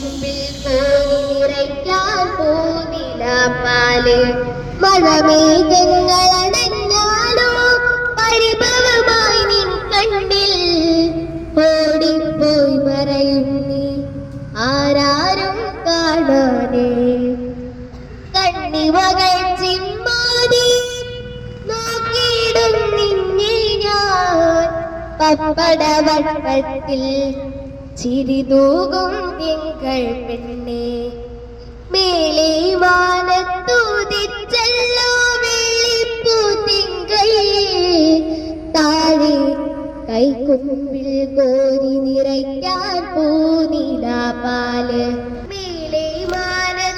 മുമ്പിൽ മാനിറയ്ക്കാൻ പോകില പാൽ. മഴമേഘങ്ങളടഞ്ഞാലോ പരിഭവമായി നിൻ കണ്ടിൽ ഓടിപ്പോയി മറയുന്നി. ആരാരും കാണാനേ. കണ്ണിവകൾ ചിമ്മാതി നോക്കിയിടും നിന്നെ ഞാൻ. പപ്പട ചിരിതൂകും തിങ്കൾ പെണ്ണെ. മേലെ വാനത്തൂതിച്ചല്ലോ വെള്ളിപ്പൂ തിങ്കൾ താഴെ കൈക്കുമ്പിൽ കോരി നിറയ്ക്കാൻ പൂനിലാപാൽ മേലെ മാനത്തൂതിച്ചല്ലോ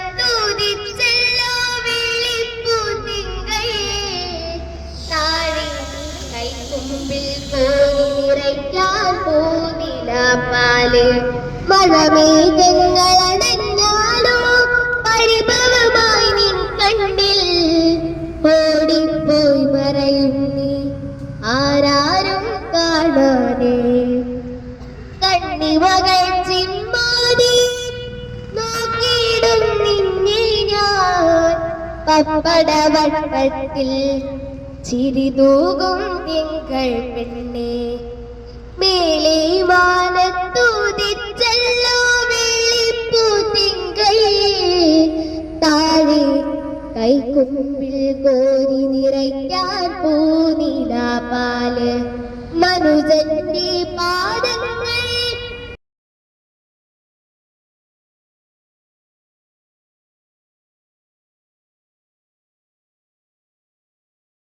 വെള്ളിപ്പൂ തിങ്കൾ താഴെ കൈക്കുമ്പിൽ കോരി നിറയ്ക്കാൻ പൂനിലാപാൽ മഴമേഘങ്ങളടഞ്ഞാലോ പരിഭവമായി നിൻ കണ്ണിൽ ഓടിപ്പോയി മറയും നീ. ആരാരും കാണാനേ കണ്ണിവകൾ ചിമ്മാതി നോക്കിയിടും നിന്നെ ഞാൻ. പപ്പടവട്ടത്തിൽ ചിരിതൂകും തിങ്കൾ പെണ്ണെ. കൈക്കുമ്പിൽ കോരി നിറയ്ക്കാൻ പൂനിലാപാൽ മനുജന്റെ